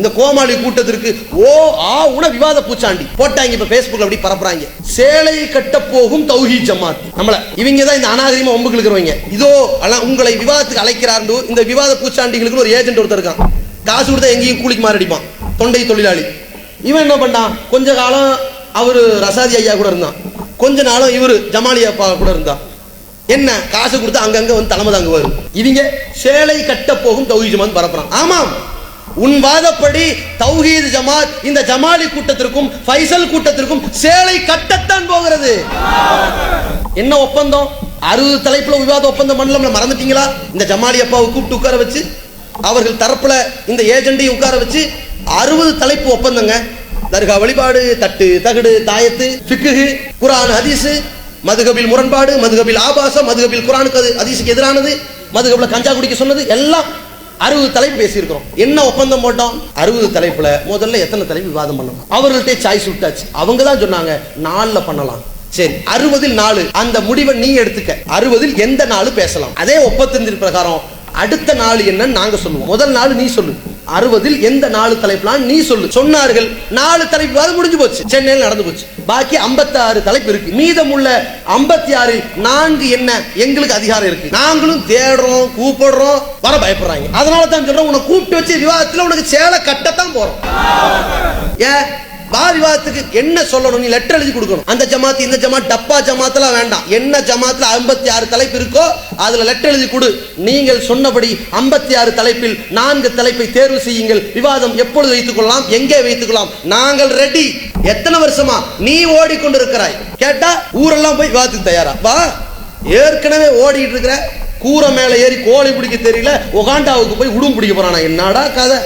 இந்த கோமாளி கூட்டத்திற்கு ஓ ஆ உன விவாத பூச்சாண்டி. போட்டாங்க இப்ப பேஸ்புக்ல அப்படி பரப்புறாங்க. சேலை கட்ட போகும் தௌஹி ஜமாத். நம்மள இவங்க தான் இந்த அநாகரிகமா ஒம்புக்கு இருக்கிறவங்க இதோ உங்களை விவாதத்துக்கு அழைக்கிறாண்டு இந்த விவாத பூச்சாண்டிகளுக்கு ஒரு ஏஜென்ட் ஒருத்தர் இருக்கான். காசு கொடுத்தா எங்கேயும் கூலிக்கு மாரடிப்பான் தொண்டை தொழிலாளி. இவன் என்ன பண்ணான்? கொஞ்ச காலம் அவரு ரசாதி ஐயா கூட இருந்தான். கொஞ்ச நாளும் இவரு ஜமாலி அப்பா கூட இருந்தான். என்ன? காசு கொடுத்து அங்கங்க வந்து தலைமை தாங்குவாரு. இவங்க சேலை கட்ட போகும் தௌஹி ஜமாத் பரப்புறான். ஆமாம். உன் வாதப்படி தௌஹீத் ஜமாத் இந்த ஜமாலி கூட்டத்திற்கும் ஃபைசல் கூட்டத்திற்கும் சேலை கட்டத்தான் போகிறது. என்ன ஒப்பந்தம்? அறுபது தலைப்புல விவாத ஒப்பந்தம் பண்ணல மறந்துட்டீங்களா? இந்த ஜமாலி அப்பாவை கூப்பிட்டு உட்கார வச்சு அவர்கள் தரப்புல இந்த ஏஜெண்டையும் உட்கார வச்சு அறுபது தலைப்பு ஒப்பந்தங்க. தர்கா வழிபாடு தட்டு தகடு தாயத்து பிக்குகு குரான் ஹதீஸ் மதுகபில் முரண்பாடு மதுகபில் ஆபாசம் மதுகபில் குரானுக்கு அது ஹதீஸுக்கு எதிரானது மதுகபில் கஞ்சா குடிக்க சொன்னது எல்லாம் அறுபது தலைப்பு பேசியிருக்கிறோம். என்ன ஒப்பந்தம் போட்டோம்? அறுபது தலைப்புல முதல்ல எத்தனை தலைப்பு விவாதம் பண்ணணும் அவர்கள்ட்ட சாய்ஸ் விட்டாச்சு. அவங்க தான் சொன்னாங்க நாலுல பண்ணலாம். சரி அறுபதில் நாலு. அந்த முடிவை நீ எடுத்துக்க. அறுபதில் எந்த நாள் பேசலாம்? அதே ஒப்பந்தத்தின் பிரகாரம் அடுத்த நாள் என்னன்னு நாங்க சொல்லுவோம். முதல் நாள் நீ சொல்லு. அறுபதில் எந்த நாலு தலைப்புலாம் நீ சொல்லு. சொன்னார்கள். நாலு தலைப்பு அது முடிஞ்சு போச்சு. சென்னையில் நடந்து போச்சு. பாக்கி 56 தலைப்பு இருக்கு. மீதம் உள்ள ஐம்பத்தி ஆறு நான்கு என்ன? எங்களுக்கு அதிகாரம் இருக்கு. நாங்களும் தேடுறோம் கூப்பிடுறோம். வர பயப்படுறாங்க. அதனால தான் சொல்றோம் உன்னை கூப்பிட்டு வச்சு விவாதத்துல உனக்கு சேலை கட்டத்தான் போறோம். ஏன்? வா என்ன சொல்லணும்? நீ லெட்டர் எழுதி கொடுக்கணும். அந்த ஜமாத் இந்த ஜமாத் டப்பா ஜமாத்லாம் வேண்டாம். என்ன ஜமாத்ல 56 ஆறு தலைப்பு இருக்கோ அதுல லெட்டர் எழுதி கொடு. நீங்கள் சொன்னபடி 56 ஆறு தலைப்பில் நான்கு தலைப்பை தேர்வு செய்யுங்கள். விவாதம் எப்பொழுது வைத்துக் கொள்ளலாம்? எங்கே வைத்துக் கொள்ளலாம்? நாங்கள் ரெடி எத்தனை வருஷமா நீ ஓடிக்கொண்டிருக்கிறாய்? கேட்டா ஊரெல்லாம் போய் விவாதத்துக்கு தயாரா? வா. ஏற்கனவே ஓடிட்டு இருக்கிற கூரை மேல ஏறி கோழி பிடிக்க தெரியல உகாண்டாவுக்கு போய் உடும் பிடிக்க போறானா? என்னடா கதை?